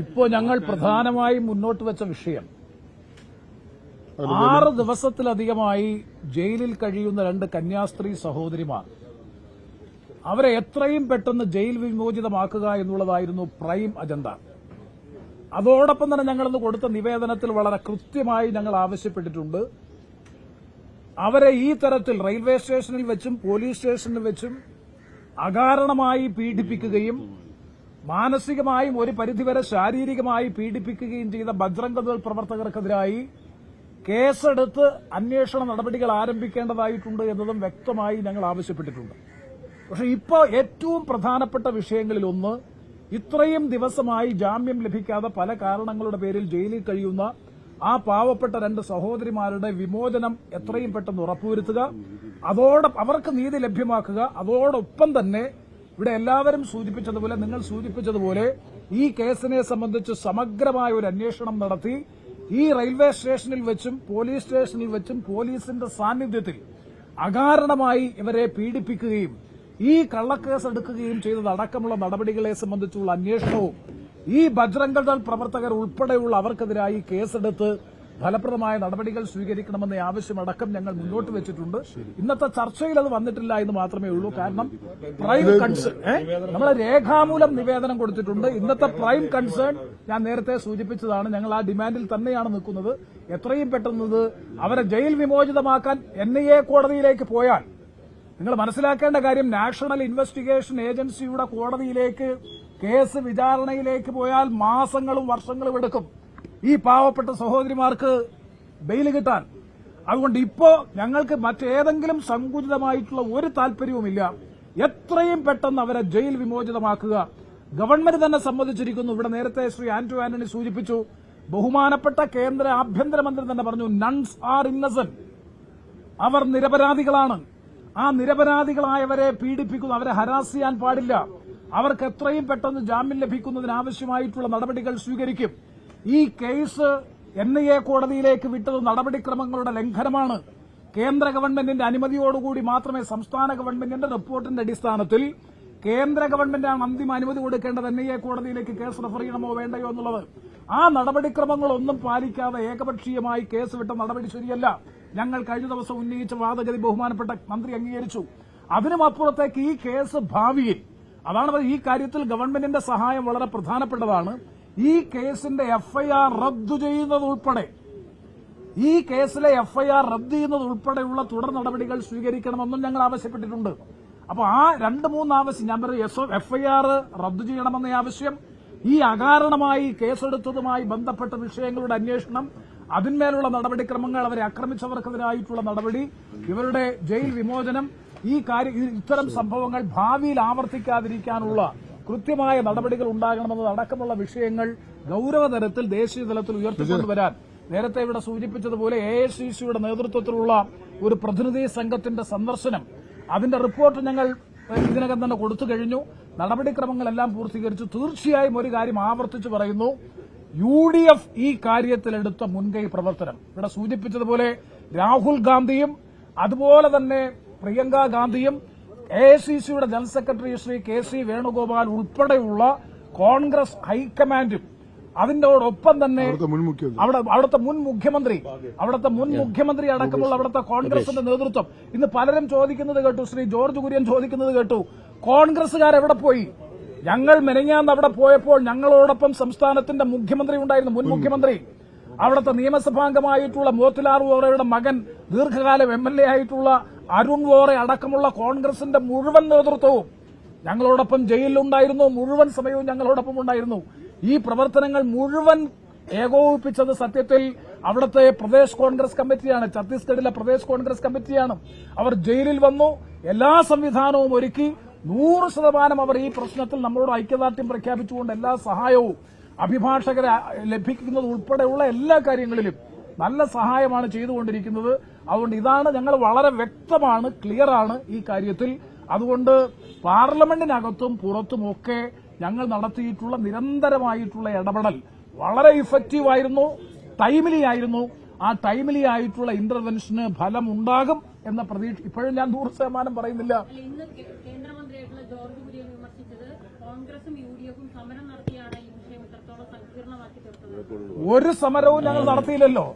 ഇപ്പോൾ ഞങ്ങൾ പ്രധാനമായും മുന്നോട്ട് വെച്ച വിഷയം. ആറ് ദിവസത്തിലധികമായി ജയിലിൽ കഴിയുന്ന രണ്ട് കന്യാസ്ത്രീ സഹോദരിമാർ. അവരെ എത്രയും പെട്ടെന്ന് ജയിൽ വിമോചിതമാക്കുക എന്നുള്ളതായിരുന്നു പ്രൈം അജണ്ട. അതോടൊപ്പം തന്നെ ഞങ്ങളിന്ന് കൊടുത്ത നിവേദനത്തിൽ വളരെ കൃത്യമായി ഞങ്ങൾ ആവശ്യപ്പെട്ടിട്ടുണ്ട്. അവരെ ഈ തരത്തിൽ റെയിൽവേ സ്റ്റേഷനിൽ വെച്ചും പോലീസ് സ്റ്റേഷനിൽ വെച്ചും അകാരണമായി പീഡിപ്പിക്കുകയും മാനസികമായും ഒരു പരിധിവരെ ശാരീരികമായി പീഡിപ്പിക്കുകയും ചെയ്ത ബജ്രംഗദൾ പ്രവർത്തകർക്കെതിരായി കേസെടുത്ത് അന്വേഷണ നടപടികൾ ആരംഭിക്കേണ്ടതായിട്ടുണ്ട് എന്നതും വ്യക്തമായി ഞങ്ങൾ ആവശ്യപ്പെട്ടിട്ടുണ്ട്. പക്ഷേ ഇപ്പോൾ ഏറ്റവും പ്രധാനപ്പെട്ട വിഷയങ്ങളിൽ ഒന്ന് ഇത്രയും ദിവസമായി ജാമ്യം ലഭിക്കാതെ പല കാരണങ്ങളുടെ പേരിൽ ജയിലിൽ കഴിയുന്ന ആ പാവപ്പെട്ട രണ്ട് സഹോദരിമാരുടെ വിമോചനം എത്രയും പെട്ടെന്ന് ഉറപ്പുവരുത്തുക. അതോടൊപ്പം അവർക്ക് നീതി ലഭ്യമാക്കുക. അതോടൊപ്പം തന്നെ ഇവിടെ എല്ലാവരും സൂചിപ്പിച്ചതുപോലെ നിങ്ങൾ സൂചിപ്പിച്ചതുപോലെ ഈ കേസിനെ സംബന്ധിച്ച് സമഗ്രമായ ഒരു അന്വേഷണം നടത്തി. ഈ റെയിൽവേ സ്റ്റേഷനിൽ വെച്ചും പോലീസ് സ്റ്റേഷനിൽ വെച്ചും പോലീസിന്റെ സാന്നിധ്യത്തിൽ അകാരണമായി ഇവരെ പീഡിപ്പിക്കുകയും ഈ കള്ളക്കേസ് എടുക്കുകയും ചെയ്തത് അടക്കമുള്ള നടപടികളെ സംബന്ധിച്ചുള്ള അന്വേഷണവും ഈ ബജ്രംഗദൾ പ്രവർത്തകർ ഉൾപ്പെടെയുള്ള അവർക്കെതിരായി കേസെടുത്ത് ഫലപ്രദമായ നടപടികൾ സ്വീകരിക്കണമെന്ന ആവശ്യമടക്കം ഞങ്ങൾ മുന്നോട്ട് വെച്ചിട്ടുണ്ട്. ഇന്നത്തെ ചർച്ചയിൽ അത് വന്നിട്ടില്ല എന്ന് മാത്രമേ ഉള്ളൂ. കാരണം പ്രൈം കൺസേൺ നമ്മൾ രേഖാമൂലം നിവേദനം കൊടുത്തിട്ടുണ്ട്. ഇന്നത്തെ പ്രൈം കൺസേൺ ഞാൻ നേരത്തെ സൂചിപ്പിച്ചതാണ്. ഞങ്ങൾ ആ ഡിമാൻഡിൽ തന്നെയാണ് നിൽക്കുന്നത്. എത്രയും പെട്ടെന്ന് അവരെ ജയിൽ വിമോചിതമാക്കാൻ എൻ ഐ എ കോടതിയിലേക്ക് പോയാൽ നിങ്ങൾ മനസ്സിലാക്കേണ്ട കാര്യം നാഷണൽ ഇൻവെസ്റ്റിഗേഷൻ ഏജൻസിയുടെ കോടതിയിലേക്ക് കേസ് വിചാരണയിലേക്ക് പോയാൽ മാസങ്ങളും വർഷങ്ങളും എടുക്കും. ഈ പാവപ്പെട്ട സഹോദരിമാർക്ക് ബെയിൽ കിട്ടാൻ. അതുകൊണ്ട് ഇപ്പോ ഞങ്ങൾക്ക് മറ്റേതെങ്കിലും സങ്കുചിതമായിട്ടുള്ള ഒരു താല്പര്യവുമില്ല. എത്രയും പെട്ടെന്ന് അവരെ ജയിൽ വിമോചിതമാക്കുക. ഗവൺമെന്റ് തന്നെ സമ്മതിച്ചിരിക്കുന്നു. ഇവിടെ നേരത്തെ ശ്രീ ആന്റോ ആന്റണി സൂചിപ്പിച്ചു. ബഹുമാനപ്പെട്ട കേന്ദ്ര ആഭ്യന്തരമന്ത്രി തന്നെ പറഞ്ഞു നൺസ് ആർ ഇന്നസെന്റ് അവർ നിരപരാധികളാണ്. ആ നിരപരാധികളായവരെ പീഡിപ്പിക്കുന്നു. അവരെ ഹരാസ് ചെയ്യാൻ പാടില്ല. അവർക്ക് എത്രയും പെട്ടെന്ന് ജാമ്യം ലഭിക്കുന്നതിനാവശ്യമായിട്ടുള്ള നടപടികൾ സ്വീകരിക്കും. ഈ കേസ് എൻ ഐ എ കോടതിയിലേക്ക് വിട്ടത് നടപടിക്രമങ്ങളുടെ ലംഘനമാണ്. കേന്ദ്ര ഗവൺമെന്റിന്റെ അനുമതിയോടുകൂടി മാത്രമേ സംസ്ഥാന ഗവൺമെന്റിന്റെ റിപ്പോർട്ടിന്റെ അടിസ്ഥാനത്തിൽ കേന്ദ്ര ഗവൺമെന്റാണ് അന്തിമ അനുമതി കൊടുക്കേണ്ടത് എൻ ഐ എ കോടതിയിലേക്ക് കേസ് റെഫർ ചെയ്യണമോ വേണ്ടയോ എന്നുള്ളത്. ആ നടപടിക്രമങ്ങളൊന്നും പാലിക്കാതെ ഏകപക്ഷീയമായി കേസ് വിട്ട നടപടി ശരിയല്ല. ഞങ്ങൾ കഴിഞ്ഞ ദിവസം ഉന്നയിച്ച വാദഗതി ബഹുമാനപ്പെട്ട മന്ത്രി അംഗീകരിച്ചു. അതിനുമപ്പുറത്തേക്ക് ഈ കേസ് ഭാവിയിൽ അതാണ് ഈ കാര്യത്തിൽ ഗവൺമെന്റിന്റെ സഹായം വളരെ പ്രധാനപ്പെട്ടതാണ്. ഈ കേസിന്റെ എഫ്ഐആർ റദ്ദു ചെയ്യുന്നതുൾപ്പെടെ ഈ കേസിലെ എഫ്ഐആർ റദ്ദ് ചെയ്യുന്നത് ഉൾപ്പെടെയുള്ള തുടർ നടപടികൾ സ്വീകരിക്കണമെന്നും ഞങ്ങൾ ആവശ്യപ്പെട്ടിട്ടുണ്ട്. അപ്പോൾ ആ രണ്ട് മൂന്ന് ആവശ്യം ഞാൻ പറയും എഫ്ഐആർ റദ്ദു ചെയ്യണമെന്ന ആവശ്യം. ഈ അകാരണമായി കേസെടുത്തതുമായി ബന്ധപ്പെട്ട വിഷയങ്ങളുടെ അന്വേഷണം അതിന്മേലുള്ള നടപടിക്രമങ്ങൾ അവരെ ആക്രമിച്ചവർക്കെതിരായിട്ടുള്ള നടപടി ഇവരുടെ ജയിൽ വിമോചനം ഈ കാര്യം ഇത്തരം സംഭവങ്ങൾ ഭാവിയിൽ ആവർത്തിക്കാതിരിക്കാനുള്ള കൃത്യമായ നടപടികൾ ഉണ്ടാകണമെന്നത് അടക്കമുള്ള വിഷയങ്ങൾ ഗൌരവതരത്തിൽ ദേശീയ തലത്തിൽ ഉയർത്തിക്കൊണ്ടുവരാൻ നേരത്തെ ഇവിടെ സൂചിപ്പിച്ചതുപോലെ എ ഐ സി സിയുടെ നേതൃത്വത്തിലുള്ള ഒരു പ്രതിനിധി സംഘത്തിന്റെ സന്ദർശനം. അതിന്റെ റിപ്പോർട്ട് ഞങ്ങൾ ഇതിനകം തന്നെ കൊടുത്തു കഴിഞ്ഞു. നടപടിക്രമങ്ങളെല്ലാം പൂർത്തീകരിച്ചു. തീർച്ചയായും ഒരു കാര്യം ആവർത്തിച്ചു പറയുന്നു. യു ഡി എഫ് ഈ കാര്യത്തിലെടുത്ത മുൻകൈ പ്രവർത്തനം. ഇവിടെ സൂചിപ്പിച്ചതുപോലെ രാഹുൽ ഗാന്ധിയും അതുപോലെ തന്നെ പ്രിയങ്ക ഗാന്ധിയും എ ഐ സി സിയുടെ general secretary Shri K C Venugopal ഉൾപ്പെടെയുള്ള കോൺഗ്രസ് ഹൈക്കമാൻഡും അതിന്റോടൊപ്പം തന്നെ അവിടുത്തെ മുൻ മുഖ്യമന്ത്രി. അവിടെ അവിടുത്തെ മുൻ മുഖ്യമന്ത്രി അവിടുത്തെ മുൻ മുഖ്യമന്ത്രി അടക്കമുള്ള അവിടുത്തെ കോൺഗ്രസിന്റെ നേതൃത്വം. ഇന്ന് പലരും ചോദിക്കുന്നത് കേട്ടു ശ്രീ ജോർജ് കുര്യൻ ചോദിക്കുന്നത് കേട്ടു കോൺഗ്രസുകാർ എവിടെ പോയി? ഞങ്ങൾ മെനങ്ങാന്ന് അവിടെ പോയപ്പോൾ ഞങ്ങളോടൊപ്പം സംസ്ഥാനത്തിന്റെ മുഖ്യമന്ത്രി ഉണ്ടായിരുന്നു മുൻ മുഖ്യമന്ത്രി. അവിടുത്തെ നിയമസഭാംഗമായിട്ടുള്ള മോത്തിലാർ വോറയുടെ മകൻ ദീർഘകാലം എം എൽ എ ആയിട്ടുള്ള അരുൺ വോറ അടക്കമുള്ള കോൺഗ്രസിന്റെ മുഴുവൻ നേതൃത്വവും ഞങ്ങളോടൊപ്പം ജയിലിലുണ്ടായിരുന്നു. മുഴുവൻ സമയവും ഞങ്ങളോടൊപ്പം ഉണ്ടായിരുന്നു. ഈ പ്രവർത്തനങ്ങൾ മുഴുവൻ ഏകോപിപ്പിച്ചത് സത്യത്തിൽ അവിടുത്തെ പ്രദേശ് കോൺഗ്രസ് കമ്മിറ്റിയാണ്. ഛത്തീസ്ഗഡിലെ പ്രദേശ് കോൺഗ്രസ് കമ്മിറ്റിയാണ്. അവർ ജയിലിൽ വന്നു. എല്ലാ സംവിധാനവും ഒരുക്കി നൂറ് ശതമാനം അവർ ഈ പ്രശ്നത്തിൽ നമ്മളോട് ഐക്യദാർഢ്യം പ്രഖ്യാപിച്ചുകൊണ്ട് എല്ലാ സഹായവും അഭിഭാഷകരെ ലഭിക്കുന്നത് ഉൾപ്പെടെയുള്ള എല്ലാ കാര്യങ്ങളിലും നല്ല സഹായമാണ് ചെയ്തുകൊണ്ടിരിക്കുന്നത്. അതുകൊണ്ട് ഇതാണ് ഞങ്ങൾ വളരെ വ്യക്തമാണ് ക്ലിയറാണ് ഈ കാര്യത്തിൽ. അതുകൊണ്ട് പാർലമെന്റിനകത്തും പുറത്തുമൊക്കെ ഞങ്ങൾ നടത്തിയിട്ടുള്ള നിരന്തരമായിട്ടുള്ള ഇടപെടൽ വളരെ ഇഫക്റ്റീവ് ആയിരുന്നു ടൈമിലി ആയിരുന്നു. ആ ടൈമിലി ആയിട്ടുള്ള ഇന്റർവെൻഷന് ഫലമുണ്ടാകും എന്ന പ്രതീക്ഷ ഇപ്പോഴും ഞാൻ നൂറ് ശതമാനം പറയുന്നില്ല അല്ല, ഇന്ന് കേ- കേന്ദ്രമന്ത്രിയായിട്ടുള്ള ജോർജ് കുര്യൻ വിമർശിച്ചത് കോൺഗ്രസും യു ഡി എഫും സമരം നടത്തിയാണ് ഈ വിഷയം ഇത്രത്തോളം ഒരു സമരവും ഞങ്ങൾ നടത്തിയില്ലല്ലോ.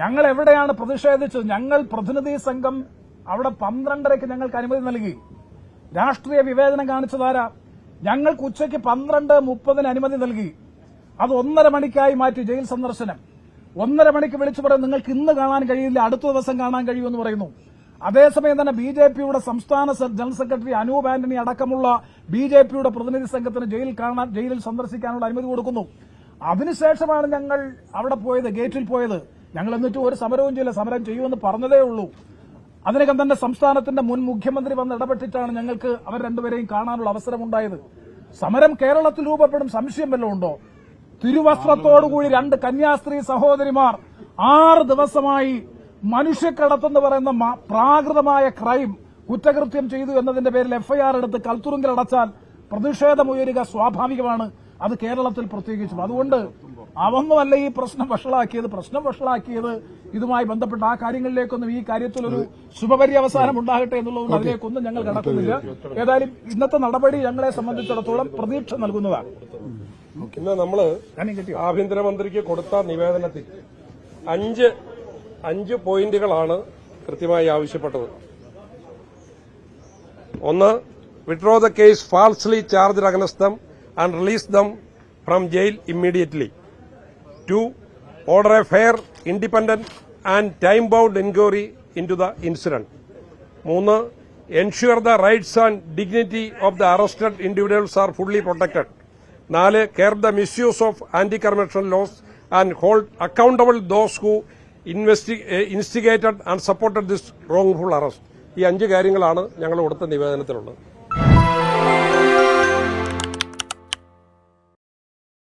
ഞങ്ങൾ എവിടെയാണ് പ്രതിഷേധിച്ചത്? ഞങ്ങൾ പ്രതിനിധി സംഘം അവിടെ പന്ത്രണ്ടരയ്ക്ക് ഞങ്ങൾക്ക് അനുമതി നൽകി. രാഷ്ട്രീയ വിവേചനം കാണിച്ചതാരാ ഞങ്ങൾക്ക് ഉച്ചയ്ക്ക് പന്ത്രണ്ട് മുപ്പതിന് അനുമതി നൽകി. അത് ഒന്നര മണിക്കായി മാറ്റി ജയിൽ സന്ദർശനം. ഒന്നര മണിക്ക് വിളിച്ചു പറയും നിങ്ങൾക്ക് ഇന്ന് കാണാൻ കഴിയില്ല അടുത്ത ദിവസം കാണാൻ കഴിയുമെന്ന് പറയുന്നു. അതേസമയം തന്നെ ബി ജെ പിയുടെ സംസ്ഥാന ജനറൽ സെക്രട്ടറി അനൂപ് ആന്റണി അടക്കമുള്ള ബി ജെ പിയുടെ പ്രതിനിധി സംഘത്തിന് ജയിൽ കാണാൻ ജയിലിൽ സന്ദർശിക്കാനുള്ള അനുമതി കൊടുക്കുന്നു. അതിനുശേഷമാണ് ഞങ്ങൾ അവിടെ പോയത് ഗേറ്റിൽ പോയത്. ഞങ്ങൾ എന്നിട്ട് ഒരു സമരവും ചെയ്യില്ല സമരം ചെയ്യുമെന്ന് പറഞ്ഞതേ ഉള്ളൂ. അതിനകം തന്നെ സംസ്ഥാനത്തിന്റെ മുൻ മുഖ്യമന്ത്രി വന്ന് ഇടപെട്ടിട്ടാണ് ഞങ്ങൾക്ക് അവർ രണ്ടുപേരെയും കാണാനുള്ള അവസരമുണ്ടായത് സമരം കേരളത്തിൽ രൂപപ്പെടും സംശയം വല്ലതും ഉണ്ടോ? തിരുവസ്ത്രത്തോടുകൂടി രണ്ട് കന്യാസ്ത്രീ സഹോദരിമാർ ആറ് ദിവസമായി മനുഷ്യക്കടത്തെന്ന് പറയുന്ന പ്രാകൃതമായ ക്രൈം കുറ്റകൃത്യം ചെയ്തു എന്നതിന്റെ പേരിൽ എഫ്ഐആർ എടുത്ത് കൽത്തുറുങ്കിൽ അടച്ചാൽ പ്രതിഷേധമുയരുക സ്വാഭാവികമാണ്. അത് കേരളത്തിൽ പ്രത്യേകിച്ചും. അതുകൊണ്ട് അവന്നുമല്ല ഈ പ്രശ്നം വഷളാക്കിയത്. പ്രശ്നം വഷളാക്കിയത് ഇതുമായി ബന്ധപ്പെട്ട ആ കാര്യങ്ങളിലേക്കൊന്നും ഈ കാര്യത്തിൽ ഒരു ശുഭപര്യവസാനം ഉണ്ടാകട്ടെ എന്നുള്ളതുകൊണ്ട് അതിലേക്കൊന്നും ഞങ്ങൾ കടക്കുന്നില്ല. ഏതായാലും ഇന്നത്തെ നടപടി ഞങ്ങളെ സംബന്ധിച്ചിടത്തോളം പ്രതീക്ഷ നൽകുന്നതാണ്. ഇന്ന് നമ്മൾ ആഭ്യന്തരമന്ത്രിക്ക് കൊടുത്ത നിവേദനത്തിൽ അഞ്ച് അഞ്ച് പോയിന്റുകളാണ് കൃത്യമായി ആവശ്യപ്പെട്ടത്. ഒന്ന് withdraw the case falsely charge against them release them from jail immediately. Immediately Order a fair, independent and time-bound inquiry into the incident. The incident മൂന്ന് ensure the rights and dignity of the arrested individuals are fully protected നാല് curb the misuse of anti corruption laws and hold accountable those who instigated and supported this wrongful arrest ഈ അഞ്ച് കാര്യങ്ങളാണ് ഞങ്ങൾ കൊടുത്ത നിവേദനത്തിലുള്ളത്